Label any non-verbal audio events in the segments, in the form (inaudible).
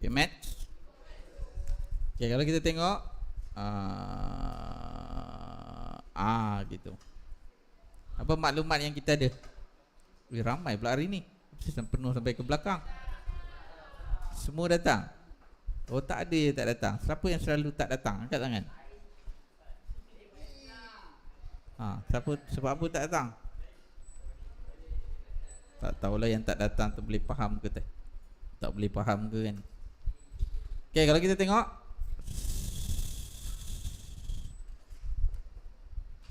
Okay, match. Okay, kalau kita tengok uh, ah gitu. Apa maklumat yang kita ada? Wih, ramai pula hari ni. Penuh sampai ke belakang. Semua datang. Oh tak ada yang tak datang. Siapa yang selalu tak datang? Angkat tangan. Ha, siapa sebab apa tak datang? Tak tahulah yang tak datang tu boleh faham ke tak? Tak boleh faham ke kan? Okey, kalau kita tengok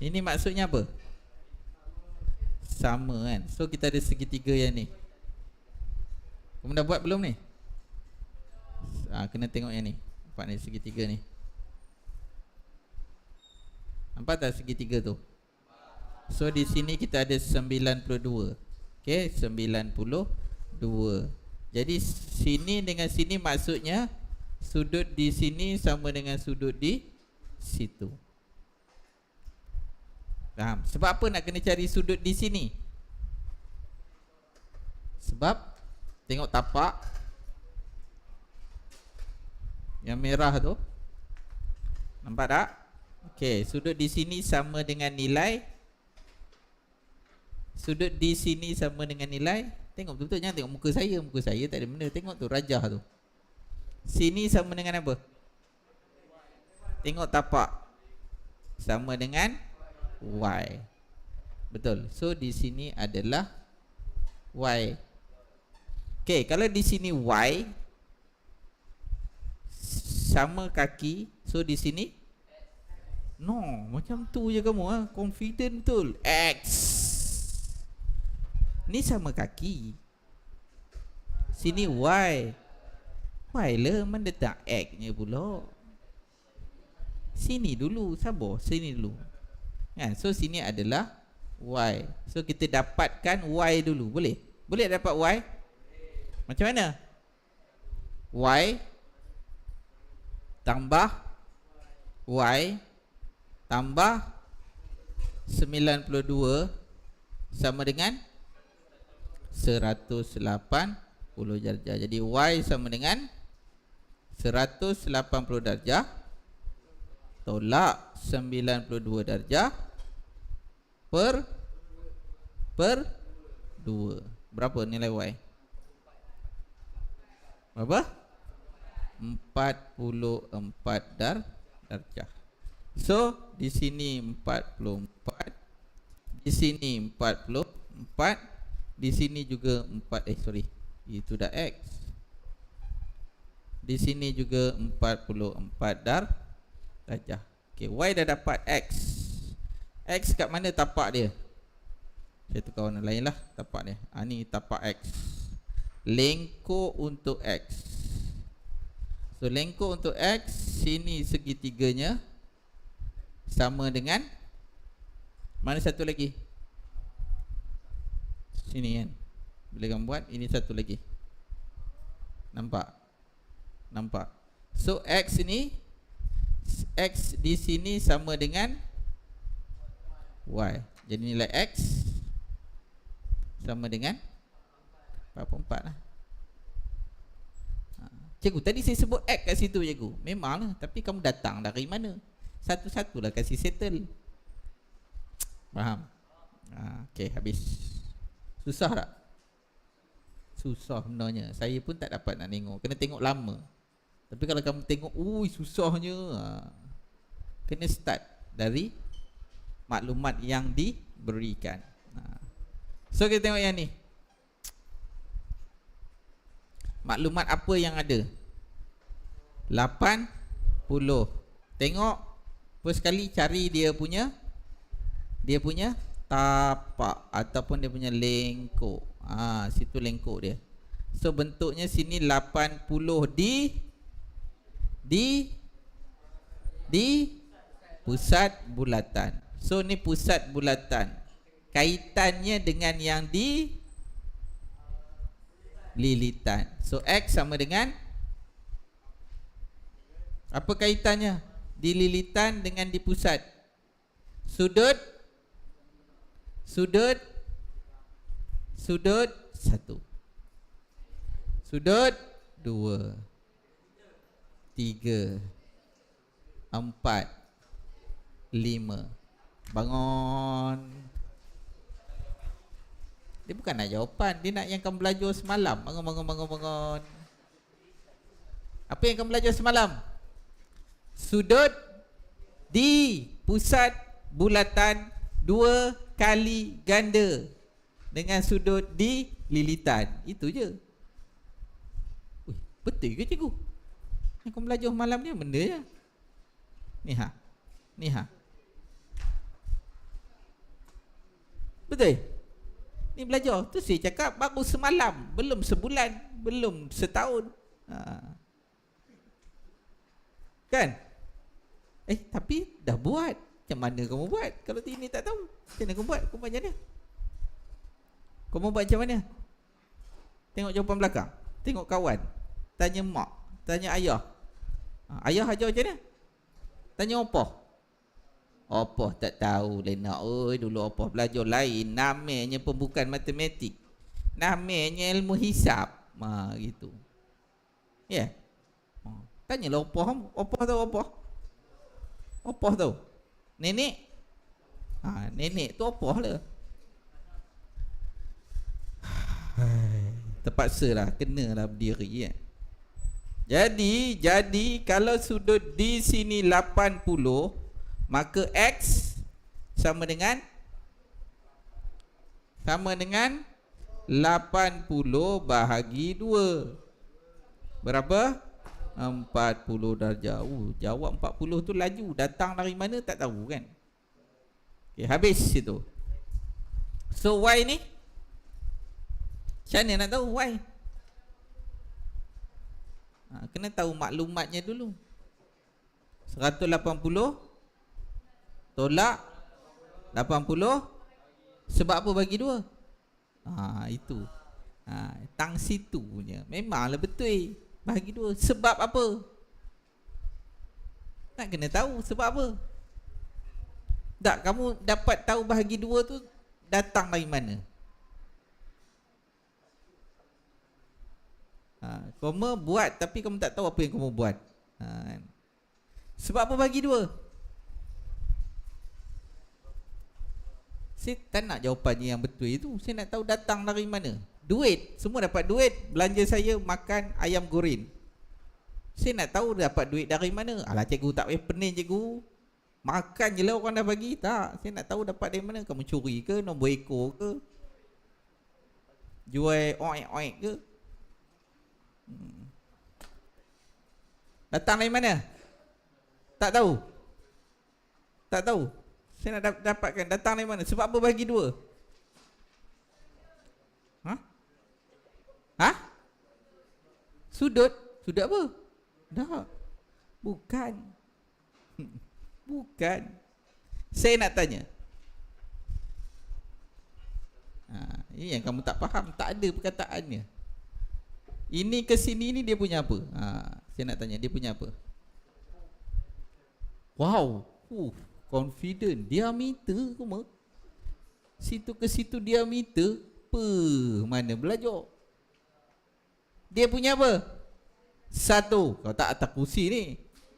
Ini maksudnya apa? Sama kan? So kita ada segitiga yang ni Kamu dah buat belum ni? Ha, kena tengok yang ni Nampak ni segitiga ni Nampak tak segitiga tu? So di sini kita ada 92 Okay 92 Jadi sini dengan sini maksudnya Sudut di sini sama dengan sudut di situ. Faham? Sebab apa nak kena cari sudut di sini? Sebab Tengok tapak Yang merah tu. Nampak tak? Okey, sudut di sini sama dengan nilai. Sudut di sini sama dengan nilai. Tengok betul-betul jangan tengok muka saya. Muka saya tak ada benda. Tengok tu rajah tu Sini sama dengan apa? Tengok tapak. Sama dengan Y. Betul. So di sini adalah Y. Okay Kalau di sini Y Sama kaki So di sini No Macam tu je kamu ha? Confident betul. X. Ni sama kaki. Sini Y Lah Mana tak X nya pula Sini dulu Sabar Sini dulu Kan? So sini adalah Y So kita dapatkan Y dulu Boleh? Boleh dapat Y? Macam mana? Y Tambah Y Tambah 92 Sama dengan 180 darjah Jadi Y sama dengan 180 darjah Tolak 92 darjah per per 2 berapa nilai y? Berapa? 44 dar darjah. So di sini 44 di sini 44 di sini juga 4 eh sorry. Itu dah x di sini juga 44 dar. Darjah okey y dah dapat x. X kat mana tapak dia? Saya tukar warna lain lah tapak dia. Ha, Ni tapak X. Lengkok untuk X. So lengkok untuk X Sini segitiganya Sama dengan Mana satu lagi? Sini kan. Boleh kamu buat Ini satu lagi. Nampak? Nampak? So X ni X di sini sama dengan Y. Jadi nilai X Sama dengan 44 lah. Ha. Cikgu tadi saya sebut X kat situ cikgu. Memanglah Tapi kamu datang dari mana? Satu-satulah kasih settle. Faham? Ha, Okay habis. Susah tak? Susah sebenarnya. Saya pun tak dapat nak tengok. Kena tengok lama Tapi kalau kamu tengok Ui susahnya ha. Kena start Dari maklumat yang diberikan. Ha. So kita tengok yang ni. Maklumat apa yang ada? 80. Tengok first sekali cari dia punya dia punya tapak ataupun dia punya lengkok. Ah, ha, situ lengkok dia. So bentuknya sini 80 di di di pusat bulatan. So ni pusat bulatan. Kaitannya dengan yang di Lilitan. So X sama dengan Apa kaitannya? Di lilitan dengan di pusat. Sudut Sudut Sudut Satu. Sudut Dua tiga, empat, lima. Bangun. Dia bukan nak jawapan, dia nak yang kamu belajar semalam. Bangun, bangun, bangun, bangun. Apa yang kamu belajar semalam? Sudut di pusat bulatan dua kali ganda dengan sudut di lilitan. Itu je. Ui, betul ke cikgu? Yang kau belajar malam ni benda je. Ni ha. Ni ha. Betul? Ni belajar. Tu saya cakap baru semalam. Belum sebulan. Belum setahun. Ha. Kan? Eh, tapi dah buat. Macam mana kamu buat? Kalau ini tak tahu. Macam mana kamu buat? Kamu buat macam mana? Kamu buat macam mana? Tengok jawapan belakang. Tengok kawan. Tanya mak. Tanya ayah. Ha, ayah ajar macam mana? Tanya opah. Opah tak tahu Lena. Oi, dulu opah belajar lain. Namanya pun bukan matematik. Namanya ilmu hisap. Ha, gitu. Ya. Yeah. Ha, tanyalah opah. Opah tahu opah? Opah tahu? Nenek? Ha, nenek tu opah lah. (sighs) Terpaksa lah Kena lah berdiri ya. Jadi Jadi Kalau sudut di sini 80 Maka X Sama dengan Sama dengan 80 bahagi 2 Berapa? 40 darjah uh, Jawab 40 tu laju. Datang dari mana tak tahu kan? Okay, Habis itu So Y ni? Macam mana nak tahu why? Ha, kena tahu maklumatnya dulu. 180 tolak 80 sebab apa bagi dua? Ha, itu. Ha, tang situ punya. Memanglah betul. Bagi dua. Sebab apa? Nak kena tahu sebab apa? Tak, kamu dapat tahu bahagi dua tu datang dari mana? Ha, kamu buat tapi kamu tak tahu apa yang kamu buat. Ha, kan? Sebab apa bagi dua? Saya tak nak jawapannya yang betul itu. Saya nak tahu datang dari mana. Duit. Semua dapat duit. Belanja saya makan ayam goreng. Saya nak tahu dapat duit dari mana. Alah cikgu tak payah pening cikgu. Makan je lah orang dah bagi. Tak. Saya nak tahu dapat dari mana. Kamu curi ke? Nombor ekor ke? Jual oik-oik ke? Hmm. Datang dari mana? Tak tahu. Tak tahu. Saya nak dapatkan datang dari mana? Sebab apa bagi dua? Ha? Ha? Sudut? Sudut apa? Tak. Bukan. (laughs) Bukan. Saya nak tanya. Ha, ini yang kamu tak faham. Tak ada perkataannya. Ini ke sini ni dia punya apa? Ha, saya nak tanya dia punya apa? Wow, uh, confident. Diameter ke mak? Situ ke situ diameter. Apa? Mana belajar? Dia punya apa? Satu. Kau tak atas kursi ni.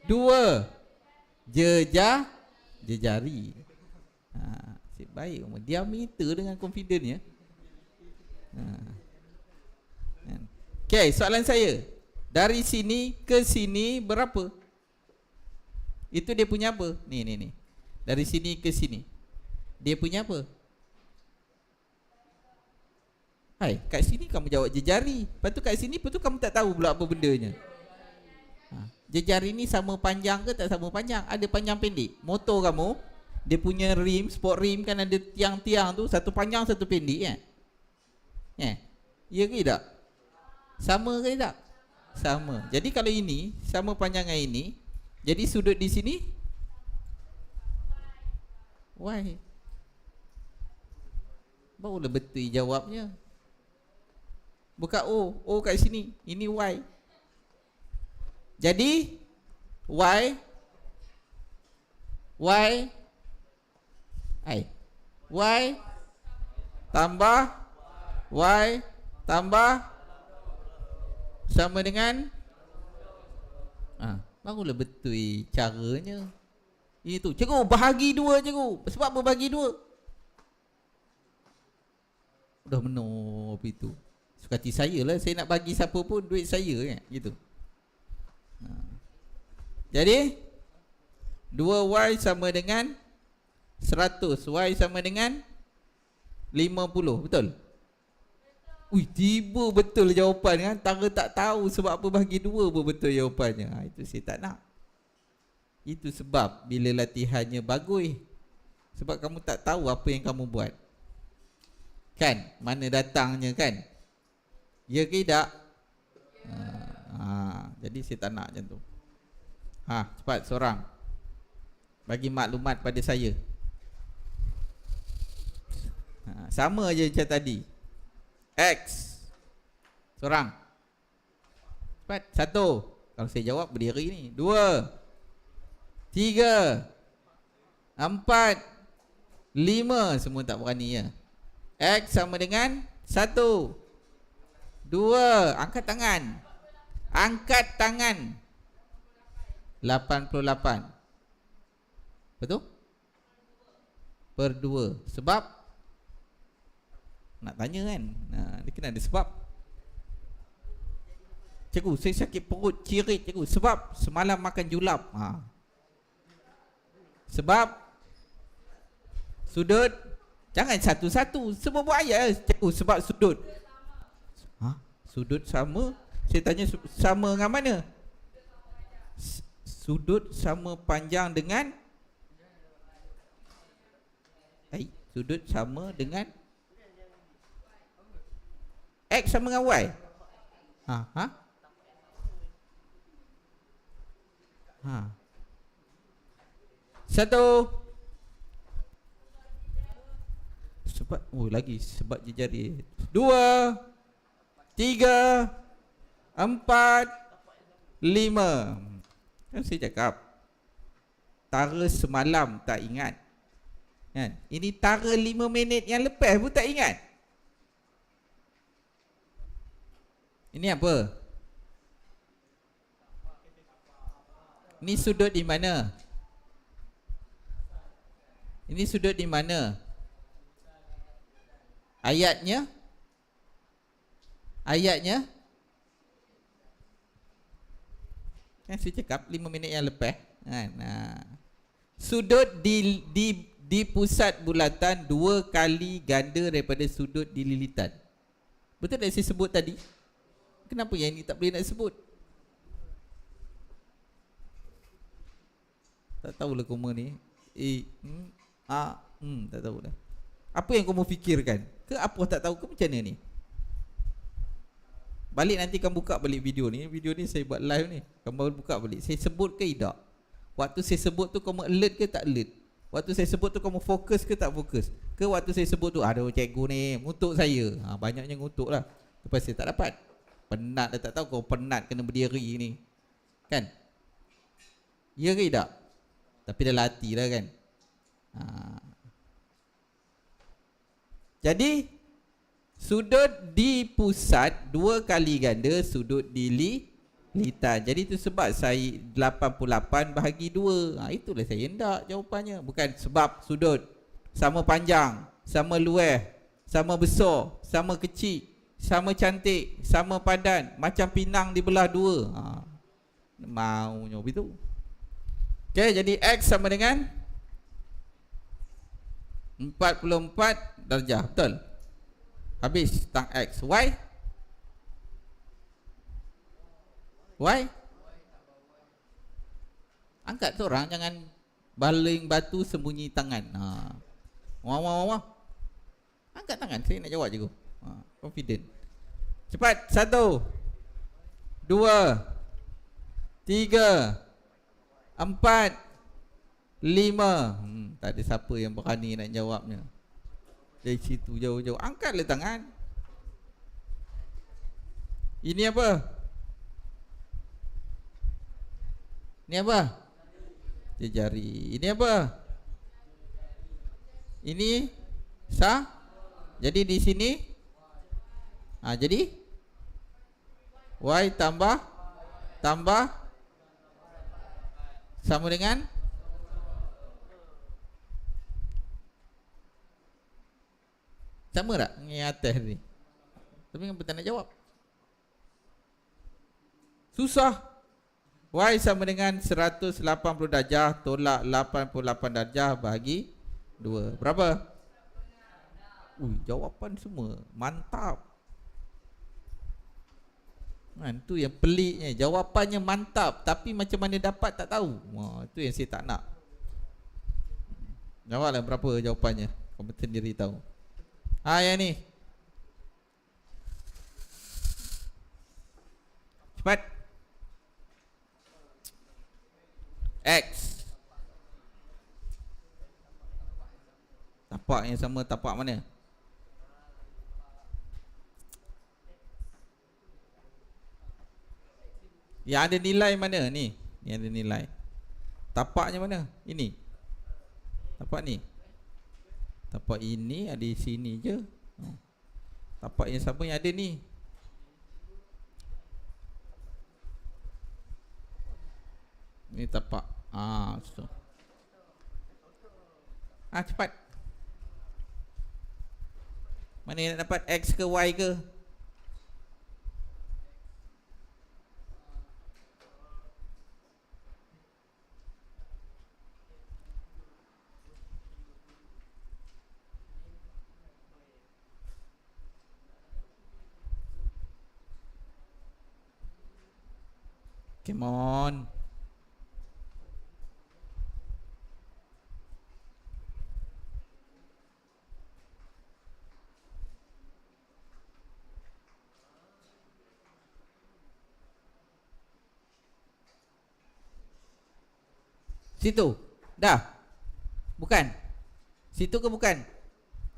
Dua. Jejah. Jejari. Ha, baik. Diameter dengan confident ya. Ha. Okay, soalan saya. Dari sini ke sini berapa? Itu dia punya apa? Ni, ni, ni. Dari sini ke sini. Dia punya apa? Hai, kat sini kamu jawab jejari. Lepas tu kat sini, lepas tu kamu tak tahu pula apa bendanya. Ha. Jejari ni sama panjang ke tak sama panjang? Ada panjang pendek. Motor kamu, dia punya rim, sport rim kan ada tiang-tiang tu. Satu panjang, satu pendek kan? Eh, ya ke tak? Sama ke tak? Sama. Jadi kalau ini sama panjangan ini, jadi sudut di sini why? Barulah betul jawabnya. Buka O, O kat sini. Ini Y. Jadi Y Y I Y tambah Y tambah sama dengan ha, Barulah betul caranya. Itu. Cikgu, bahagi dua cikgu. Sebab apa bahagi dua? Dah menor itu. Suka hati saya lah. Saya nak bagi siapa pun duit saya kan. Gitu. Ha. Jadi, 2Y sama dengan 100. Y sama dengan 50. Betul? Ui, tiba betul jawapan kan. Tara tak tahu sebab apa bagi dua pun betul jawapannya. Ha, itu saya tak nak. Itu sebab bila latihannya bagus. Sebab kamu tak tahu apa yang kamu buat. Kan? Mana datangnya kan? Ya ke tidak? Ha, ha, jadi saya tak nak macam tu. Ha, cepat seorang. Bagi maklumat pada saya. Ha, sama aja macam tadi. X. Seorang. Cepat. Satu. Kalau saya jawab berdiri ni. Dua. Tiga. Empat. Lima. Semua tak berani ya. X sama dengan Satu. Dua. Angkat tangan. Angkat tangan. Lapan puluh lapan. Betul? Per dua. Sebab nak tanya kan? Nah, Dia kena ada sebab. Cikgu saya sakit perut cirit cikgu. Sebab semalam makan julap. Ha. Sebab Sudut Jangan satu-satu. Semua buat ayat cikgu Sebab sudut. Ha? Sudut sama? Saya tanya sama dengan mana? Sudut sama panjang dengan? Eh, sudut sama dengan X sama dengan Y? Ha Ha? Ha. Satu. Sebab Oh lagi Sebab je jari Dua. Tiga. Empat. Lima. Kan saya cakap Tara semalam tak ingat. Kan? Ini tara lima minit yang lepas pun tak ingat Ini apa? Ini sudut di mana? Ini sudut di mana? Ayatnya? Ayatnya? Kan saya cakap 5 minit yang lepas kan? Nah. Sudut di, di, di pusat bulatan dua kali ganda daripada sudut di lilitan. Betul tak saya sebut tadi? Kenapa yang ini tak boleh nak sebut? Tak tahulah koma ni. E, hmm, A, hmm, tak tahulah. Apa yang kamu fikirkan? Ke apa tak tahu ke macam mana ni? Balik nanti kamu buka balik video ni. Video ni saya buat live ni. Kamu buka balik. Saya sebut ke tidak? Waktu saya sebut tu kamu alert ke tak alert? Waktu saya sebut tu kamu fokus ke tak fokus? Ke waktu saya sebut tu ada cikgu ni ngutuk saya. Ha, banyaknya ngutuk lah. Lepas saya tak dapat. Penat dah tak tahu kau penat kena berdiri ni. Kan? Ya ke tak? Tapi dah latih lah kan? Ha. Jadi Sudut di pusat Dua kali ganda Sudut di li, litan. Jadi itu sebab saya 88 bahagi 2 ha, Itulah saya hendak jawapannya. Bukan sebab sudut. Sama panjang Sama luas Sama besar Sama kecil sama cantik, sama padan, macam pinang dibelah dua. Ha. Maunya begitu. Okey, jadi X sama dengan 44 darjah, betul? Habis tang X. Y? Y? Angkat orang jangan baling batu sembunyi tangan. Ha. Wah wah wah. Angkat tangan, saya nak jawab je. Ha. Confident. Cepat Satu Dua Tiga Empat Lima hmm, Tak ada siapa yang berani nak jawabnya Dari situ jauh-jauh Angkatlah tangan Ini apa? Ini apa? Jari Ini apa? Ini Sah? Jadi di sini Ha, jadi Y tambah tambah Sama dengan Sama tak dengan atas ni? Tapi kenapa tak nak jawab? Susah. Y sama dengan 180 darjah tolak 88 darjah bagi 2. Berapa? Ui, jawapan semua mantap. Kan tu yang peliknya, jawapannya mantap tapi macam mana dapat tak tahu. Wah, itu yang saya tak nak. Jawablah berapa jawapannya. Kamu sendiri tahu. Ah yang ni. Cepat. X. Tapak yang sama tapak mana? Yang ada nilai mana ni? Yang ada nilai. Tapaknya mana? Ini. Tapak ni. Tapak ini ada di sini je oh. Tapak yang sama yang ada ni Ini tapak Ah, so. Ah cepat Mana yang nak dapat X ke Y ke Come on. Situ. Dah. Bukan. Situ ke bukan?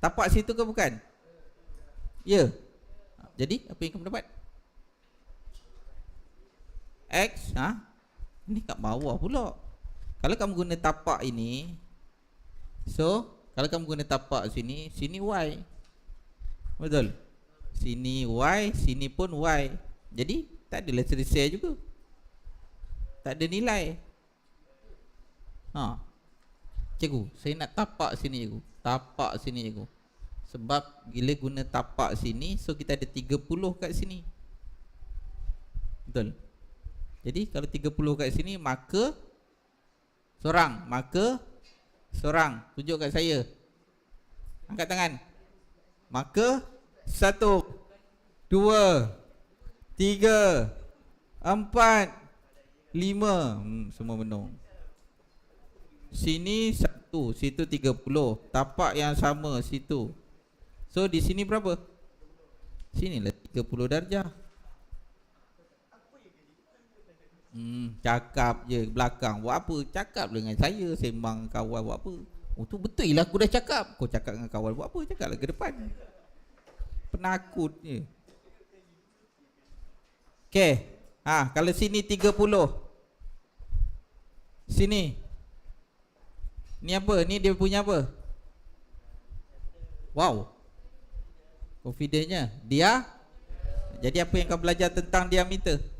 Tapak situ ke bukan? Ya. Jadi apa yang kamu dapat? X ha? Ini kat bawah pula. Kalau kamu guna tapak ini So Kalau kamu guna tapak sini Sini Y. Betul? Sini Y Sini pun Y. Jadi Tak adalah selesai juga. Tak ada nilai. Ha. Cikgu Saya nak tapak sini cikgu. Tapak sini cikgu. Sebab Bila guna tapak sini So kita ada 30 kat sini. Betul jadi kalau 30 kat sini maka seorang, maka seorang. Tunjuk kat saya. Angkat tangan. Maka satu, dua, tiga, empat, lima. Hmm, semua penuh. Sini satu, situ tiga puluh. Tapak yang sama situ. So di sini berapa? Sinilah tiga puluh darjah. Hmm, cakap je belakang buat apa? Cakap dengan saya sembang kawan buat apa? Oh tu betul lah aku dah cakap. Kau cakap dengan kawan buat apa? Cakap lah ke depan. Penakut je. Okey. Ha, kalau sini 30. Sini. Ni apa? Ni dia punya apa? Wow. Confidentnya. Dia? Jadi apa yang kau belajar tentang diameter?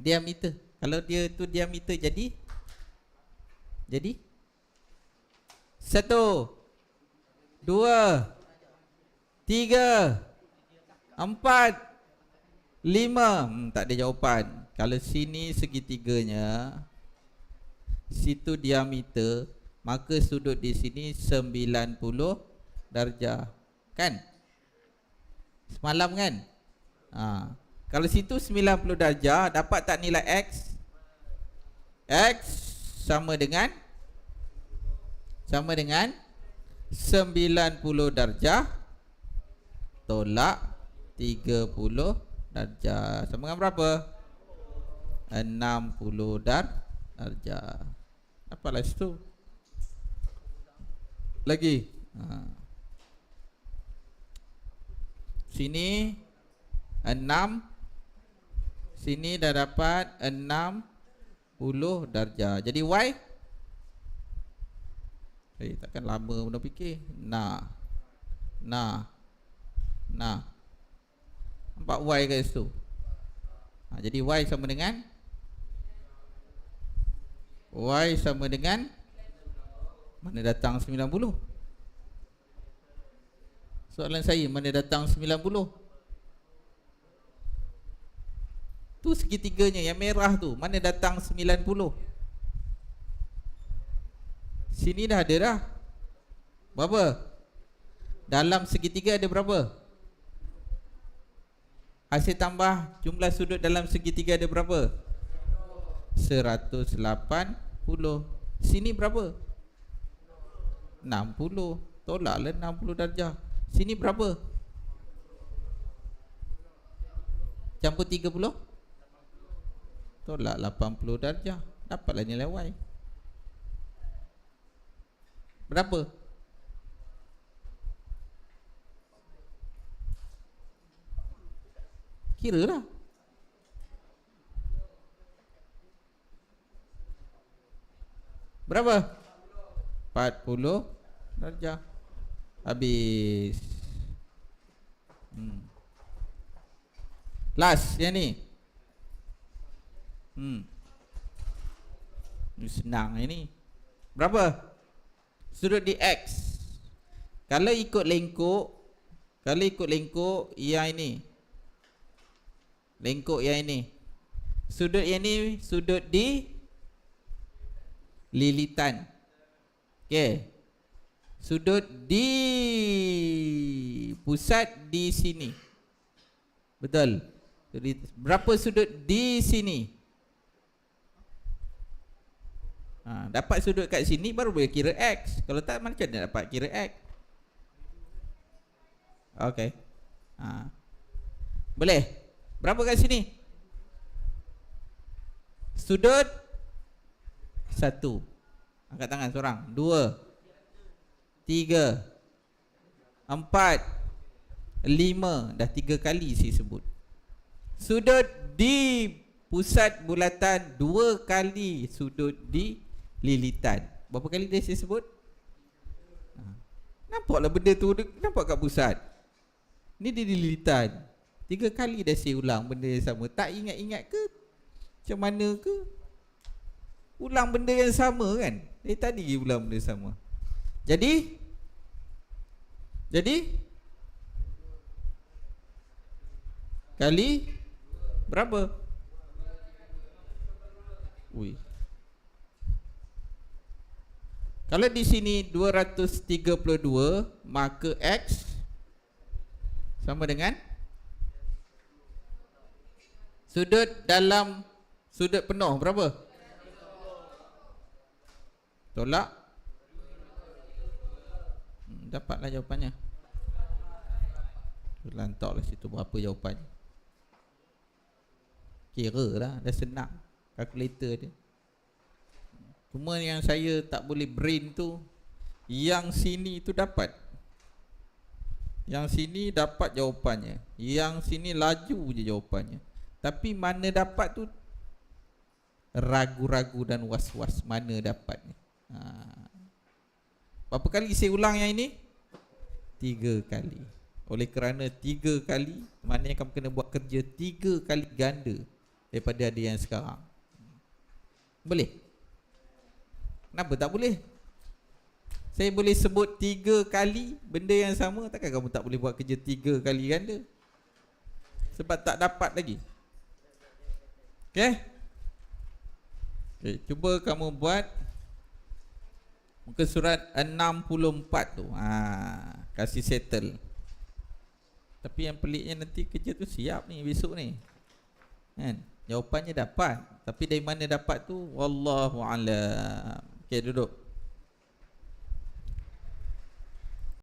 Diameter. Kalau dia tu diameter jadi jadi satu, dua, tiga, empat, lima. Hmm, tak ada jawapan. Kalau sini segitiganya, situ diameter, maka sudut di sini sembilan puluh darjah. Kan? Semalam kan? Haa. Kalau situ 90 darjah Dapat tak nilai X? X sama dengan Sama dengan 90 darjah Tolak 30 darjah. Sama dengan berapa? 60 dar darjah. Apalah situ. Lagi. Ha. Sini 6 Sini dah dapat 60 darjah. Jadi Y Eh takkan lama pun dah fikir. Nah. Nah. Nah. Nampak Y kat situ. Ha, jadi Y sama dengan Y sama dengan Mana datang 90 Soalan saya Mana datang 90 Tu segitiganya Yang merah tu. Mana datang 90 Sini dah ada dah. Berapa? Dalam segitiga ada berapa? Hasil tambah Jumlah sudut dalam segitiga ada berapa? 180 Sini berapa? 60 Tolaklah 60 darjah. Sini berapa? Campur 30 Tolak 80 darjah Dapatlah nilai Y Berapa Kira lah Berapa? 40 darjah. Habis. Hmm. Last yang ni. Hmm. Ini senang ini. Berapa? Sudut di X. Kalau ikut lengkuk, kalau ikut lengkuk yang ini. Lengkuk yang ini. Sudut yang ini sudut di lilitan. Okey. Sudut di pusat di sini. Betul. Jadi berapa sudut di sini? Ha, dapat sudut kat sini baru boleh kira X. Kalau tak macam mana dapat kira X? Okey. Ha. Boleh. Berapa kat sini? Sudut satu Angkat tangan seorang Dua Tiga Empat Lima Dah tiga kali saya sebut Sudut di Pusat bulatan Dua kali Sudut di Lilitan. Berapa kali dia saya sebut? Ha. Nampaklah benda tu Nampak kat pusat. Ni di lilitan. Tiga kali dah saya ulang benda yang sama. Tak ingat-ingat ke? Macam mana ke? Ulang benda yang sama kan? Dari tadi ulang benda sama. Jadi? Jadi? Kali? Berapa? Ui Kalau di sini 232 Maka X Sama dengan? Sudut dalam Sudut penuh berapa? Tolak. Hmm, Dapatlah jawapannya. Lantaklah situ berapa jawapannya? Kira lah Dah senang. Kalkulator dia Cuma yang saya tak boleh brain tu Yang sini tu dapat. Yang sini dapat jawapannya. Yang sini laju je jawapannya. Tapi mana dapat tu? Ragu-ragu dan was-was Mana dapatnya ha. Berapa kali saya ulang yang ini? Tiga kali. Oleh kerana tiga kali Maknanya kamu kena buat kerja tiga kali ganda Daripada ada yang sekarang. Boleh? Kenapa? Tak boleh? Saya boleh sebut tiga kali Benda yang sama? Takkan kamu tak boleh buat kerja tiga kali ganda? Sebab tak dapat lagi. Okay? Okay, cuba kamu buat Muka surat 64 tu. Ha, Kasih settle. Tapi yang peliknya nanti kerja tu siap ni besok ni. Kan? Jawapannya dapat. Tapi dari mana dapat tu? Wallahu'alam Okay duduk.